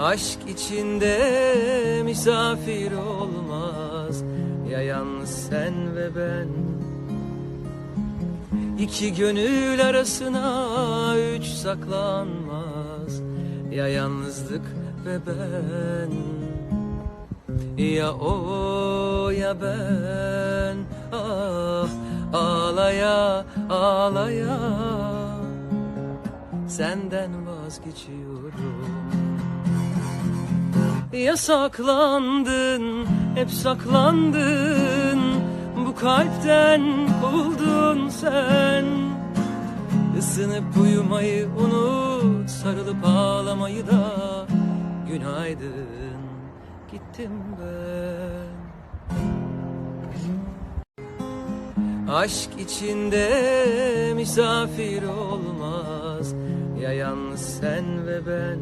Aşk içinde misafir olmaz. Ya yalnız sen ve ben? İki gönül arasına üç saklanmaz. Ya yalnızlık ve ben? Ya o ya ben? Ah ağlaya ağlaya. Senden vazgeçiyorum Yasaklandın, hep saklandın. Bu kalpten kovuldun sen. Isınıp uyumayı unut Sarılıp ağlamayı da. Günaydın Gittim ben. Aşk içinde misafir olmaz. Ya yalnız sen ve ben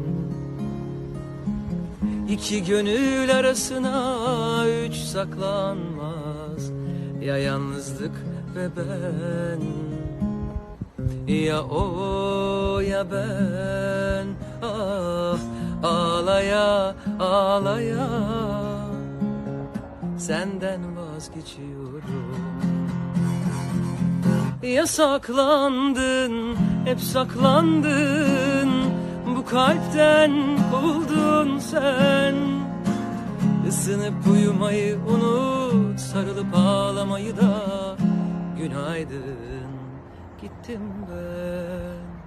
İki gönül arasına üç saklanmaz. Ya yalnızlık ve ben Ya o ya ben. Ah ağlaya ağlaya Senden vazgeçiyorum. Yasaklandın, hep saklandın. Bu kalpten kovuldun sen Isınıp uyumayı unut Sarılıp ağlamayı da. Günaydın Gittim ben